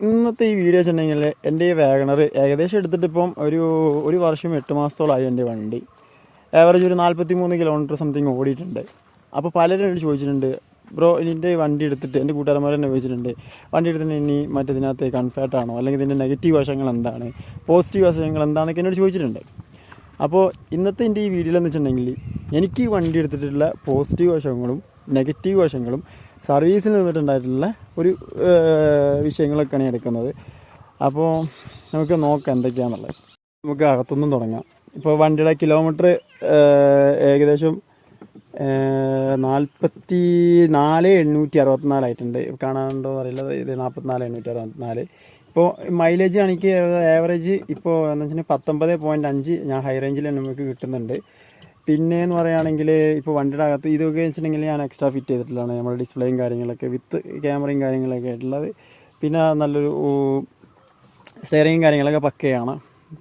ഇന്നത്തെ ഈ വീഡിയോ വെച്ചിട്ടുണ്ടെങ്കിൽ എന്റെ ഈ വാഗണർ ഏകദേശം എടുത്തിട്ട് ഇപ്പം ഒരു ഒരു വർഷം എട്ട് മാസത്തോളമായി എന്റെ വണ്ടി. ആവറേജ് ഒരു നാൽപ്പത്തി മൂന്ന് കിലോമീറ്റർ സംതിങ് ഓടിയിട്ടുണ്ട്. അപ്പോൾ പലരും എന്നോട് ചോദിച്ചിട്ടുണ്ട് ബ്രോ ഇതിന്റെ വണ്ടി എടുത്തിട്ട് എന്റെ കൂട്ടുകാരന്മാർ തന്നെ ചോദിച്ചിട്ടുണ്ട് വണ്ടി എടുത്തിട്ട് ഇനി മറ്റേതിനകത്ത് കൺഫേർട്ട് ആണോ? അല്ലെങ്കിൽ ഇതിന്റെ നെഗറ്റീവ് വശങ്ങൾ എന്താണ്? പോസിറ്റീവ് വശങ്ങൾ എന്താണെന്നൊക്കെ എന്നോട് ചോദിച്ചിട്ടുണ്ട്. അപ്പോൾ ഇന്നത്തെ എന്റെ ഈ വീഡിയോയിൽ എന്ന് വെച്ചിട്ടുണ്ടെങ്കിൽ എനിക്ക് ഈ വണ്ടി എടുത്തിട്ടുള്ള പോസിറ്റീവ് വശങ്ങളും നെഗറ്റീവ് വശങ്ങളും സർവീസിൽ നിന്നിട്ടുണ്ടായിട്ടുള്ള ഒരു വിഷയങ്ങളൊക്കെയാണ് എടുക്കുന്നത്. അപ്പോൾ നമുക്ക് നോക്കാം എന്തൊക്കെയാണെന്നുള്ളത് നമുക്ക് അകത്തുനിന്നും തുടങ്ങാം. ഇപ്പോൾ വണ്ടിയുടെ കിലോമീറ്റർ ഏകദേശം നാൽപ്പത്തി നാല് എണ്ണൂറ്റി അറുപത്തിനാലായിട്ടുണ്ട് കാണാനുണ്ടോ അറിയില്ല. ഇത് നാൽപ്പത്തിനാല് എണ്ണൂറ്റി അറുപത്തിനാല്. ഇപ്പോൾ മൈലേജ് എനിക്ക് ഏവറേജ് ഇപ്പോൾ എന്ന് വെച്ചിട്ടുണ്ടെങ്കിൽ പത്തൊമ്പത് പോയിന്റ് അഞ്ച് ഞാൻ ഹൈ റേഞ്ചിൽ നമുക്ക് കിട്ടുന്നുണ്ട്. പിന്നെ എന്ന് പറയുകയാണെങ്കിൽ ഇപ്പോൾ വണ്ടിയുടെ അകത്ത് ഇതൊക്കെ വെച്ചിട്ടുണ്ടെങ്കിൽ ഞാൻ എക്സ്ട്രാ ഫിറ്റ് ചെയ്തിട്ടുള്ളതാണ്. നമ്മുടെ ഡിസ്പ്ലേയും കാര്യങ്ങളൊക്കെ വിത്ത് ക്യാമറയും കാര്യങ്ങളൊക്കെ ആയിട്ടുള്ളത്. പിന്നെ നല്ലൊരു സ്റ്റെയറിങ്ങും കാര്യങ്ങളൊക്കെ പക്കയാണ്.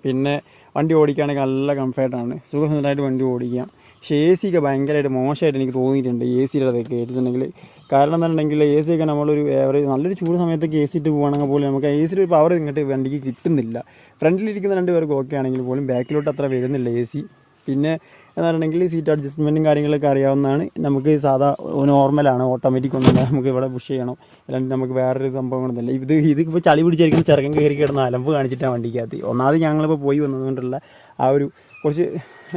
പിന്നെ വണ്ടി ഓടിക്കുകയാണെങ്കിൽ നല്ല കംഫർട്ടാണ് സുഖസുന്ദരമായിട്ട് വണ്ടി ഓടിക്കാം. പക്ഷേ എ സിയൊക്കെ ഭയങ്കരമായിട്ട് മോശമായിട്ട് എനിക്ക് തോന്നിയിട്ടുണ്ട് എ സിയുടെ അതൊക്കെ ഏറ്റിട്ടുണ്ടെങ്കിൽ കാരണം എന്താണെന്നുണ്ടെങ്കിൽ എ സി ഒക്കെ നമ്മളൊരു ഏവറേജ് നല്ലൊരു ചൂട് സമയത്തൊക്കെ എ സി ഇട്ട് പോകുകയാണെങ്കിൽ പോലും നമുക്ക് എ സിയുടെ ഒരു പവർ ഇങ്ങോട്ട് വണ്ടിക്ക് കിട്ടുന്നില്ല. ഫ്രണ്ടിലിരിക്കുന്ന രണ്ട് പേർക്ക് ഓക്കെ ആണെങ്കിൽ പോലും ബാക്കിലോട്ട് അത്ര വരുന്നില്ല എ സി പിന്നെ എന്ന് സീറ്റ് അഡ്ജസ്റ്റ്മെന്റും കാര്യങ്ങളൊക്കെ അറിയാവുന്നതാണ്. നമുക്ക് സാധാ നോർമലാണ് ഓട്ടോമാറ്റിക് ഒന്നുമില്ല. നമുക്ക് ഇവിടെ പുഷ് ചെയ്യണം. അല്ലാണ്ട് നമുക്ക് വേറൊരു സംഭവങ്ങളൊന്നുമില്ല ഇത് ഇത് ഇപ്പോൾ ചളി പിടിച്ചിരിക്കുന്ന ചെറുക്കൻ കയറി കിടന്ന അലമ്പ് കാണിച്ചിട്ടാണ് വണ്ടിക്കകത്ത്. ഒന്നാമത് ഞങ്ങളിപ്പോൾ പോയി വന്നതുകൊണ്ടുള്ള ആ ഒരു കുറച്ച്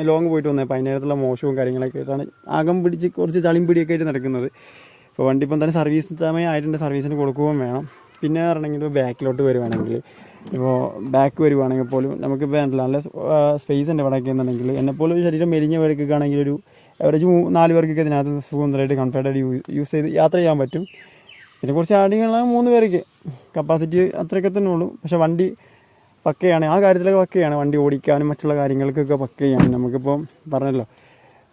ലോങ് പോയിട്ട് വന്നത് അപ്പോൾ അതിനകത്തുള്ള മോശവും കാര്യങ്ങളൊക്കെ ആയിട്ടാണ് അകം പിടിച്ച് കുറച്ച് ചളിയും പിടിയൊക്കെ ആയിട്ട് നടക്കുന്നത്. ഇപ്പോൾ വണ്ടി ഇപ്പം തന്നെ സർവീസ് സമയം ആയിട്ടുണ്ട്. സർവീസിന് കൊടുക്കുകയും വേണം. പിന്നെ പറഞ്ഞെങ്കിൽ ബാക്കിലോട്ട് വരുവാണെങ്കിൽ ഇപ്പോൾ ബാക്ക് വരുവാണെങ്കിൽ പോലും നമുക്ക് വേണ്ടില്ല നല്ല സ്പേസ് ഉണ്ട് വടക്കേ എന്നുണ്ടെങ്കിൽ. എന്നെപ്പോലും ശരീരം മെലിഞ്ഞ പേർക്കൊക്കെ ഒരു ആവറേജ് നാല് പേർക്കൊക്കെ ഇതിനകത്ത് സുഖമായിട്ട് കംഫർട്ടായിട്ട് യൂസ് ചെയ്ത് യാത്ര ചെയ്യാൻ പറ്റും. പിന്നെ കുറച്ച് ആടികളാണ് മൂന്ന് പേർക്ക് കപ്പാസിറ്റി അത്രയൊക്കെ തന്നെ ഉള്ളൂ. പക്ഷേ വണ്ടി പക്കയാണ്. ആ കാര്യത്തിലൊക്കെ പക്കയാണ്. വണ്ടി ഓടിക്കാനും മറ്റുള്ള കാര്യങ്ങൾക്കൊക്കെ പക്കയാണ്. നമുക്കിപ്പോൾ പറഞ്ഞല്ലോ.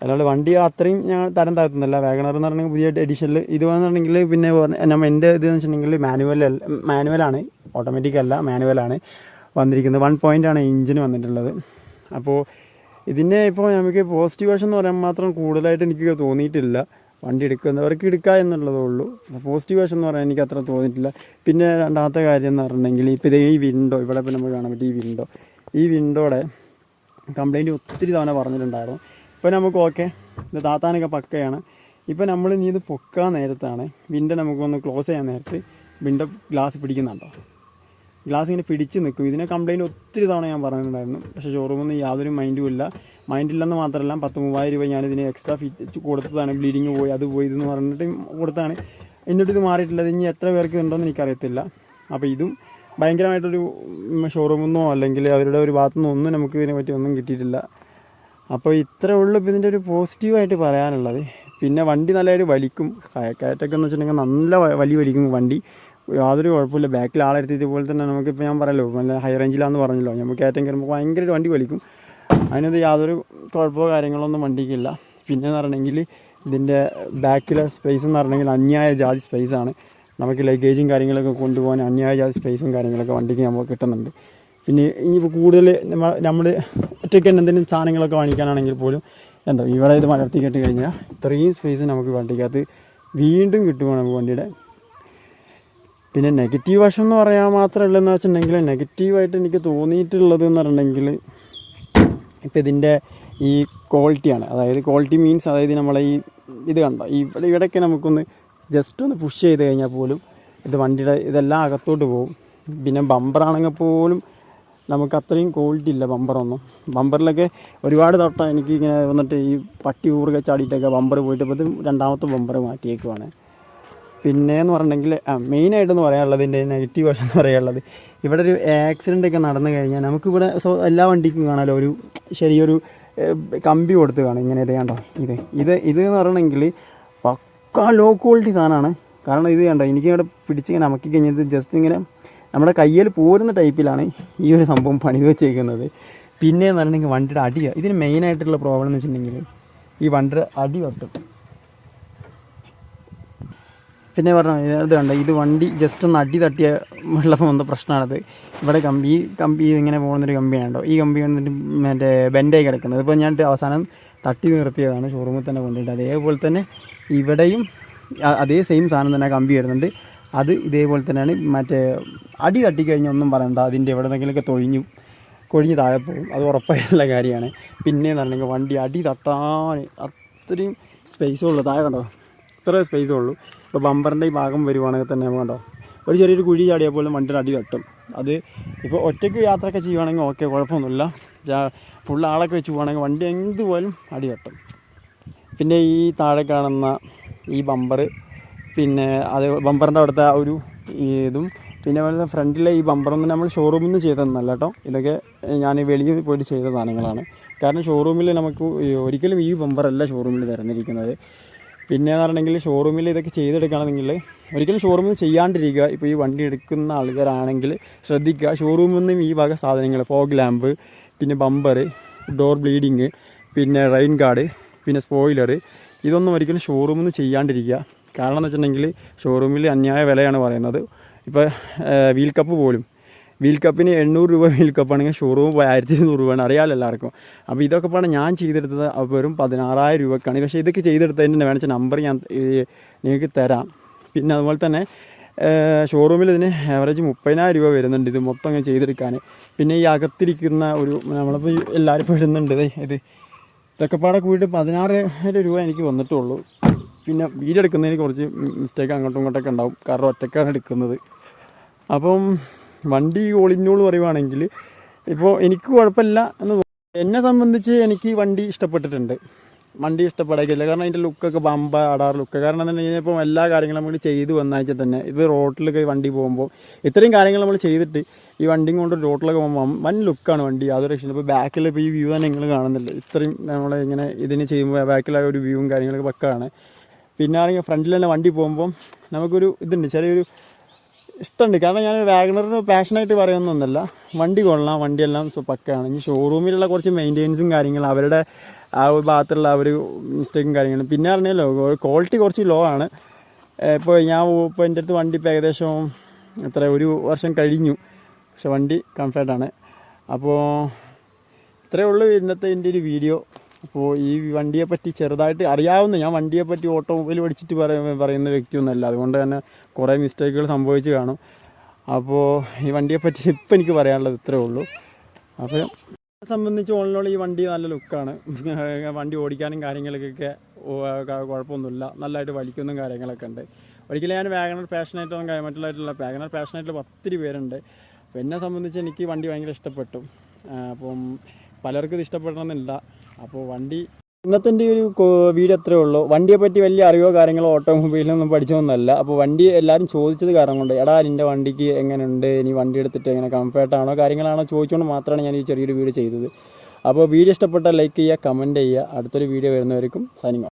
അല്ലാണ്ട് വണ്ടി അത്രയും ഞാൻ തരം താഴ്ത്തുന്നില്ല. വാഗണർ എന്ന് പറഞ്ഞാൽ പുതിയ എഡിഷനിൽ ഇത് വന്നിട്ടുണ്ടെങ്കിൽ പിന്നെ നമ്മൾ നമ്മ എന്റെ ഇത് വെച്ചിട്ടുണ്ടെങ്കിൽ മാനുവൽ മാനുവലാണ് ഓട്ടോമാറ്റിക് അല്ല മാനുവലാണ് വന്നിരിക്കുന്നത്. വൺ ആണ് എഞ്ചിന് വന്നിട്ടുള്ളത്. അപ്പോൾ ഇതിനെ ഇപ്പോൾ നമുക്ക് പോസിറ്റീവ് വശം എന്ന് പറയാൻ മാത്രം കൂടുതലായിട്ട് എനിക്ക് തോന്നിയിട്ടില്ല. വണ്ടി എടുക്കുന്നവർക്ക് എടുക്കുക എന്നുള്ളതേ ഉള്ളൂ. പോസിറ്റീവ് വശം എന്ന് പറയാൻ എനിക്ക് അത്ര തോന്നിയിട്ടില്ല. പിന്നെ രണ്ടാമത്തെ കാര്യം എന്ന് പറഞ്ഞിട്ടുണ്ടെങ്കിൽ ഇപ്പോൾ ഇത് ഈ വിൻഡോ ഇവിടെ ഇപ്പോൾ നമുക്ക് കാണാൻ പറ്റും ഈ വിൻഡോ ഈ വിൻഡോയുടെ കംപ്ലൈന്റ് ഒത്തിരി തവണ പറഞ്ഞിട്ടുണ്ടായിരുന്നു. ഇപ്പോൾ നമുക്ക് ഓക്കെ ഇത് താത്താനൊക്കെ പക്കയാണ്. ഇപ്പം നമ്മൾ ഇനി ഇത് പൊക്കാൻ നേരത്താണ്. വിൻഡോ നമുക്കൊന്ന് ക്ലോസ് ചെയ്യാൻ നേരത്ത് വിൻഡോ ഗ്ലാസ് പിടിക്കുന്നുണ്ടോ? ഗ്ലാസ് ഇങ്ങനെ പിടിച്ച് നിൽക്കും. ഇതിനെ കംപ്ലൈന്റ് ഒത്തിരി തവണ ഞാൻ പറഞ്ഞിട്ടുണ്ടായിരുന്നു. പക്ഷേ ഷോറൂമൊന്നും യാതൊരു മൈൻഡും ഇല്ല. മൈൻഡില്ലെന്ന് മാത്രമല്ല പത്ത് മൂവായിരം രൂപ ഞാനിതിന് എക്സ്ട്രാ ഫിറ്റ് കൊടുത്തതാണ്. ബ്ലീഡിങ് പോയി അത് പോയി ഇതെന്ന് പറഞ്ഞിട്ട് കൊടുത്താണ്. എന്നിട്ട് ഇത് മാറിയിട്ടില്ല. ഇനി എത്ര പേർക്ക് ഉണ്ടോയെന്ന് എനിക്കറിയത്തില്ല. അപ്പോൾ ഇതും ഭയങ്കരമായിട്ടൊരു ഷോറൂമിൽ നിന്നോ അല്ലെങ്കിൽ അവരുടെ ഒരു ഭാഗത്തു നിന്നോ ഒന്നും നമുക്ക് ഇതിനെ പറ്റി ഒന്നും കിട്ടിയിട്ടില്ല. അപ്പോൾ ഇത്രേ ഉള്ളൂ ഇപ്പോൾ ഇതിന്റെ ഒരു പോസിറ്റീവായിട്ട് പറയാനുള്ളത്. പിന്നെ വണ്ടി നല്ലതായിട്ട് വലിക്കും. കയറ്റൊക്കെ എന്ന് വെച്ചിട്ടുണ്ടെങ്കിൽ നല്ല വലി വലിക്കും വണ്ടി. യാതൊരു കുഴപ്പമില്ല ബാക്കിൽ ആളെടുത്ത് ഇതുപോലെ തന്നെ നമുക്കിപ്പോൾ ഞാൻ പറയല്ലോ നല്ല ഹൈ റേഞ്ചിലാന്ന് പറഞ്ഞല്ലോ. നമുക്ക് കയറ്റം കയറുമ്പോൾ ഭയങ്കരമായിട്ട് വണ്ടി വലിക്കും. അതിനത് യാതൊരു കുഴപ്പമോ കാര്യങ്ങളോ ഒന്നും വണ്ടിക്കില്ല. പിന്നെ എന്ന് പറഞ്ഞെങ്കിൽ ഇതിന്റെ ബാക്കിലെ സ്പേസ് എന്ന് പറഞ്ഞെങ്കിൽ അന്യായ ജാതി സ്പേസാണ് നമുക്ക് ലഗേജും കാര്യങ്ങളൊക്കെ കൊണ്ടുപോകാൻ അന്യായ ജാതി സ്പേസും കാര്യങ്ങളൊക്കെ വണ്ടിക്ക് നമുക്ക് കിട്ടുന്നുണ്ട്. പിന്നെ ഇനിയിപ്പോൾ കൂടുതൽ നമ്മൾ നമ്മൾ ഒറ്റയ്ക്ക് തന്നെ എന്തെങ്കിലും സാധനങ്ങളൊക്കെ വാങ്ങിക്കാനാണെങ്കിൽ പോലും എന്താ ഇവിടെ ഇത് മലർത്തി കെട്ടി കഴിഞ്ഞാൽ ഇത്രയും സ്പേസ് നമുക്ക് വണ്ടിക്കകത്ത് വീണ്ടും കിട്ടുമോ നമുക്ക് വണ്ടിയുടെ. പിന്നെ നെഗറ്റീവ് വശം എന്ന് പറയാൻ മാത്രമല്ലെന്ന് വെച്ചിട്ടുണ്ടെങ്കിൽ നെഗറ്റീവായിട്ട് എനിക്ക് തോന്നിയിട്ടുള്ളത് എന്ന് പറഞ്ഞിട്ടുണ്ടെങ്കിൽ ഇപ്പോൾ ഇതിന്റെ ഈ ക്വാളിറ്റിയാണ് അതായത് ക്വാളിറ്റി മീൻസ് അതായത് നമ്മളെ ഈ ഇത് കണ്ടോ ഇവിടെ ഇവിടെയൊക്കെ നമുക്കൊന്ന് ജസ്റ്റ് ഒന്ന് പുഷ് ചെയ്ത് കഴിഞ്ഞാൽ പോലും ഇത് വണ്ടിയുടെ ഇതെല്ലാം അകത്തോട്ട് പോകും. പിന്നെ ബമ്പറാണെങ്കിൽ പോലും നമുക്ക് അത്രയും ക്വാളിറ്റി ഇല്ല ബമ്പറൊന്നും ബമ്പറിലൊക്കെ ഒരുപാട് തട്ട എനിക്ക് ഇങ്ങനെ വന്നിട്ട് ഈ പട്ടി ഊറുക ചാടിയിട്ടൊക്കെ ബമ്പർ പോയിട്ട് ഇപ്പം രണ്ടാമത്തെ ബമ്പർ മാറ്റിയേക്കുവാണ്. പിന്നെ എന്ന് പറഞ്ഞിട്ടുണ്ടെങ്കിൽ മെയിനായിട്ടെന്ന് പറയാനുള്ളത് ഇതിന്റെ നെഗറ്റീവ് വശം എന്ന് പറയാനുള്ളത്. ഇവിടെ ഒരു ആക്സിഡന്റ് ഒക്കെ നടന്നു കഴിഞ്ഞാൽ നമുക്കിവിടെ സോ എല്ലാ വണ്ടിക്കും കാണാമല്ലോ ഒരു ശരിയൊരു കമ്പി കൊടുത്ത് കാണും. ഇങ്ങനെ ഇത് കണ്ടോ? ഇത് ഇത് ഇത് എന്ന് പറയണമെങ്കിൽ പക്കാ ലോ ക്വാളിറ്റി സാധനമാണ്. കാരണം ഇത് കണ്ടോ? എനിക്കിവിടെ പിടിച്ചിങ്ങനെ അമക്കി കഴിഞ്ഞത് ജസ്റ്റ് ഇങ്ങനെ നമ്മുടെ കയ്യിൽ പോരുന്ന ടൈപ്പിലാണ് ഈ ഒരു സംഭവം പണി വെച്ചേക്കുന്നത്. പിന്നെ എന്ന് പറഞ്ഞിട്ടുണ്ടെങ്കിൽ വണ്ടിയുടെ അടി ഇതിന് മെയിനായിട്ടുള്ള പ്രോബ്ലം എന്ന് വെച്ചിട്ടുണ്ടെങ്കിൽ ഈ വണ്ടിയുടെ അടി ഒട്ടും. പിന്നെ പറഞ്ഞു ഇത് കണ്ട ഇത് വണ്ടി ജസ്റ്റ് ഒന്ന് അടി തട്ടിയ വെള്ളം വന്ന പ്രശ്നമാണത്. ഇവിടെ കമ്പി കമ്പി ഇങ്ങനെ പോകുന്നൊരു കമ്പിയാണോ ഈ കമ്പി വന്നിട്ട് മറ്റേ ബെൻഡായി കിടക്കുന്നത്. ഇപ്പോൾ ഞാൻ അവസാനം തട്ടി നിർത്തിയതാണ് ഷോറൂമിൽ തന്നെ കൊണ്ടുപോയിട്ട്. അതേപോലെ തന്നെ ഇവിടെയും അതേ സെയിം സാധനം തന്നെ കമ്പി വരുന്നുണ്ട്. അത് ഇതേപോലെ തന്നെയാണ്. മറ്റേ അടി തട്ടിക്കഴിഞ്ഞാൽ ഒന്നും പറയണ്ട. അതിന്റെ എവിടെ നിന്നെങ്കിലുമൊക്കെ തൊഴിഞ്ഞു കൊഴിഞ്ഞ് താഴെ പോകും. അത് ഉറപ്പായിട്ടുള്ള കാര്യമാണ്. പിന്നെ എന്ന് പറഞ്ഞെങ്കിൽ വണ്ടി അടി തട്ടാൻ അത്രയും സ്പേസ് ഉള്ളൂ. താഴെ കണ്ടോ? ഇത്ര സ്പേസ് ഉള്ളൂ. ഇപ്പോൾ ബമ്പറിന്റെ ഈ ഭാഗം വരുവാണെങ്കിൽ തന്നെ നമുക്ക് കണ്ടോ? ഒരു ചെറിയൊരു കുഴി ചാടിയാൽ പോലും വണ്ടിയുടെ അടി തട്ടും. അത് ഇപ്പോൾ ഒറ്റയ്ക്ക് യാത്രയൊക്കെ ചെയ്യുവാണെങ്കിൽ ഓക്കെ കുഴപ്പമൊന്നുമില്ല. ഫുൾ ആളൊക്കെ വെച്ച് പോവുകയാണെങ്കിൽ വണ്ടി എന്തുപോലും അടി തട്ടും. പിന്നെ ഈ താഴെ കാണുന്ന ഈ ബമ്പർ പിന്നെ അത് ബമ്പറിന്റെ അവിടുത്തെ ഒരു ഇതും. പിന്നെ അതുപോലെ ഫ്രണ്ടിലെ ഈ ബമ്പറൊന്നും നമ്മൾ ഷോറൂമിൽ നിന്ന് ചെയ്തതെന്നല്ല കേട്ടോ ഇതൊക്കെ ഞാൻ വെളിയിൽ പോയിട്ട് ചെയ്ത സാധനങ്ങളാണ്. കാരണം ഷോറൂമിൽ നമുക്ക് ഒരിക്കലും ഈ ബമ്പറല്ല ഷോറൂമിൽ തരുന്നിരിക്കുന്നത് പിന്നെ എന്ന് പറഞ്ഞെങ്കിൽ ഷോറൂമിൽ ഇതൊക്കെ ചെയ്തെടുക്കുകയാണെങ്കിൽ ഒരിക്കലും ഷോറൂമിൽ ചെയ്യാണ്ടിരിക്കുക. ഇപ്പോൾ ഈ വണ്ടി എടുക്കുന്ന ആൾക്കാരാണെങ്കിൽ ശ്രദ്ധിക്കുക. ഷോറൂമിൽ നിന്നും ഈ വക സാധനങ്ങൾ ഫോഗ് ലാമ്പ് പിന്നെ ബമ്പർ ഡോർ ബ്ലീഡിങ് പിന്നെ റെയിൻ ഗാർഡ് പിന്നെ സ്പോയിലർ ഇതൊന്നും ഒരിക്കലും ഷോറൂമിൽ നിന്ന് ചെയ്യാണ്ടിരിക്കുക. കാരണം എന്ന് വെച്ചിട്ടുണ്ടെങ്കിൽ ഷോറൂമിൽ അന്യായ വിലയാണ് പറയുന്നത്. ഇപ്പോൾ വീൽ കപ്പ് പോലും. വീൽ കപ്പിന് എണ്ണൂറ് രൂപ വീൽ കപ്പാണെങ്കിൽ ഷോറൂം ആയിരത്തി ഇരുന്നൂറ് രൂപയാണ്. അറിയാമല്ലോ എല്ലാവർക്കും. അപ്പോൾ ഇതൊക്കെ പാടെ ഞാൻ ചെയ്തെടുത്തത് വെറും പതിനാറായിരം രൂപക്കാണ്. പക്ഷേ ഇതൊക്കെ ചെയ്തെടുത്തതിന് ചെയ്തെടുത്തതിന്റെ വേണിച്ച നമ്പർ ഞാൻ നിങ്ങൾക്ക് തരാം. പിന്നെ അതുപോലെ തന്നെ ഷോറൂമിൽ ഇതിന് ആവറേജ് മുപ്പതിനായിരം രൂപ വരുന്നുണ്ട് ഇത് മൊത്തം അങ്ങനെ ചെയ്തെടുക്കാൻ. പിന്നെ ഈ അകത്തിരിക്കുന്ന ഒരു നമ്മളിപ്പോൾ എല്ലാവരും ഇടുന്നുണ്ട് ഇത്. ഇതൊക്കെ പാടെ കൂടിയിട്ട് പതിനാറായിരം രൂപ എനിക്ക് വന്നിട്ടുള്ളൂ. പിന്നെ വീഡിയോ എടുക്കുന്നതിന് കുറച്ച് മിസ്റ്റേക്ക് അങ്ങോട്ടും ഇങ്ങോട്ടൊക്കെ ഉണ്ടാവും. കാരണം ഒറ്റക്കാണ് എടുക്കുന്നത്. അപ്പം വണ്ടി ഓളിഞ്ഞോൾ പറയുവാണെങ്കിൽ ഇപ്പോൾ എനിക്ക് കുഴപ്പമില്ല എന്ന്. എന്നെ സംബന്ധിച്ച് എനിക്ക് വണ്ടി ഇഷ്ടപ്പെട്ടിട്ടുണ്ട്. വണ്ടി ഇഷ്ടപ്പെടാക്കില്ല കാരണം അതിന്റെ ലുക്കൊക്കെ ബമ്പ അടാർ ലുക്ക് കാരണം എന്താ കഴിഞ്ഞാൽ ഇപ്പം എല്ലാ കാര്യങ്ങളും നമ്മൾ ചെയ്ത് വന്നാഴ്ച തന്നെ ഇത് റോട്ടിലൊക്കെ വണ്ടി പോകുമ്പോൾ ഇത്രയും കാര്യങ്ങൾ നമ്മൾ ചെയ്തിട്ട് ഈ വണ്ടിയും കൊണ്ട് റോട്ടിലൊക്കെ പോകുമ്പോൾ വൻ ലുക്കാണ് വണ്ടി. യാതൊരു രക്ഷയില്ല. ഇപ്പോൾ ബാക്കിൽ ഇപ്പോൾ ഈ വ്യൂ തന്നെ നിങ്ങൾ കാണുന്നില്ല. ഇത്രയും നമ്മൾ ഇങ്ങനെ ഇതിന് ചെയ്യുമ്പോൾ ബാക്കിലായ ഒരു വ്യൂവും കാര്യങ്ങളൊക്കെ പക്കാണ്. പിന്നെ ആണെങ്കിൽ ഫ്രണ്ടിൽ തന്നെ വണ്ടി പോകുമ്പം നമുക്കൊരു ഇതുണ്ട് ചെറിയൊരു ഇഷ്ടമുണ്ട്. കാരണം ഞാൻ വാഗണറിന് പാഷനായിട്ട് പറയുന്നൊന്നുമല്ല വണ്ടി കൊള്ളാം വണ്ടിയെല്ലാം പക്കയാണ്. ഇനി ഷോറൂമിലുള്ള കുറച്ച് മെയിന്റെനൻസും കാര്യങ്ങളും അവരുടെ ആ ഒരു ഭാഗത്തുള്ള ആ ഒരു മിസ്റ്റേക്കും കാര്യങ്ങളും. പിന്നെ പറഞ്ഞല്ലോ ക്വാളിറ്റി കുറച്ച് ലോ ആണ്. ഇപ്പോൾ ഞാൻ ഇപ്പോൾ എന്റെ അടുത്ത് വണ്ടി ഇപ്പോൾ ഏകദേശം എത്ര ഒരു വർഷം കഴിഞ്ഞു. പക്ഷെ വണ്ടി കംഫർട്ടാണ് അപ്പോൾ ഇത്രയേ ഉള്ളൂ ഇന്നത്തെ എന്റെ ഒരു വീഡിയോ അപ്പോൾ ഈ വണ്ടിയെപ്പറ്റി ചെറുതായിട്ട് അറിയാവുന്ന ഞാൻ വണ്ടിയെപ്പറ്റി ഓട്ടോമൊബൈൽ പഠിച്ചിട്ട് പറയ പറയുന്ന വ്യക്തിയൊന്നുമല്ല. അതുകൊണ്ട് തന്നെ കുറേ മിസ്റ്റേക്കുകൾ സംഭവിച്ചു കാണും. അപ്പോൾ ഈ വണ്ടിയെപ്പറ്റി ഇപ്പം എനിക്ക് പറയാനുള്ളത് ഇത്രയേ ഉള്ളൂ. അപ്പം സംബന്ധിച്ച് ഓൺലോളം ഈ വണ്ടി നല്ല ലുക്കാണ്. വണ്ടി ഓടിക്കാനും കാര്യങ്ങൾക്കൊക്കെ കുഴപ്പമൊന്നുമില്ല. നല്ലതായിട്ട് വലിക്കുന്ന കാര്യങ്ങളൊക്കെ ഉണ്ട്. ഒരിക്കലും ഞാൻ വാഗണർ പാഷനായിട്ടൊന്നും കാര്യം മറ്റുള്ളതായിട്ടുള്ള വാഗണർ പാഷനായിട്ടുള്ള ഒത്തിരി പേരുണ്ട്. എന്നെ സംബന്ധിച്ച് എനിക്ക് വണ്ടി ഭയങ്കര ഇഷ്ടപ്പെട്ടു. അപ്പം പലർക്കും ഇത് ഇഷ്ടപ്പെടണമെന്നില്ല. അപ്പോൾ വണ്ടി ഇന്നത്തെ എന്റെ ഒരു വീട് അത്രേ ഉള്ളൂ? വണ്ടിയെ പറ്റി വലിയ അറിവോ കാര്യങ്ങളോ ഓട്ടോമൊബൈലൊന്നും പഠിച്ചൊന്നുമല്ല അപ്പോൾ വണ്ടി എല്ലാവരും ചോദിച്ചത് കാരണം കൊണ്ട് എടാ നിന്റെ വണ്ടിക്ക് എങ്ങനെയുണ്ട് ഇനി വണ്ടി എടുത്തിട്ട് എങ്ങനെ കംഫർട്ടാണോ കാര്യങ്ങളാണോ ചോദിച്ചുകൊണ്ട് മാത്രമാണ് ഞാൻ ഈ ചെറിയൊരു വീഡിയോ ചെയ്തത്. അപ്പോൾ വീഡിയോ ഇഷ്ടപ്പെട്ടാൽ ലൈക്ക് ചെയ്യുക കമന്റ് ചെയ്യുക. അടുത്തൊരു വീഡിയോ വരുന്നവർക്കും സൈനിങ്